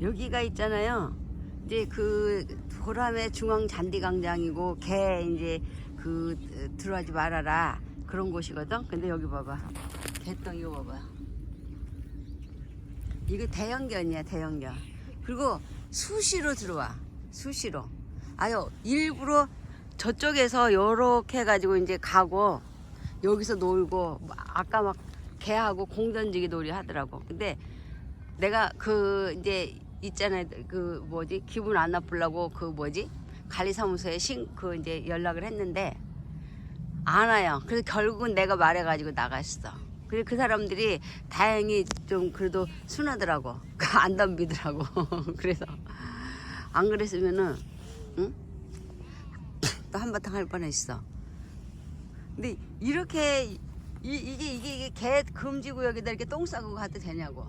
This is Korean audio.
여기가 있잖아요. 이제 그 보람의 중앙 잔디 광장이고 개 이제 그 어, 들어가지 말아라 그런 곳이거든. 근데 여기 봐봐. 개똥 이거 봐봐. 이거 대형견이야 대형견. 그리고 수시로 들어와. 수시로. 아유 일부러 저쪽에서 요렇게 해가지고 이제 가고 여기서 놀고 뭐 아까 막 개하고 공 던지기 놀이 하더라고. 근데 내가 그 이제 있잖아요. 그 뭐지 기분 안 나쁘려고 그 뭐지 관리사무소에 신 그 이제 연락을 했는데 안 와요. 그래서 결국은 내가 말해가지고 나갔어. 그래 그 사람들이 다행히 좀 그래도 순하더라고. 안 덤비더라고. 그래서 안 그랬으면은 응? 또 한바탕 할 뻔했어. 근데 이렇게 이, 이게 이게 이게 개 금지 구역에다 이렇게 똥 싸고 가도 되냐고.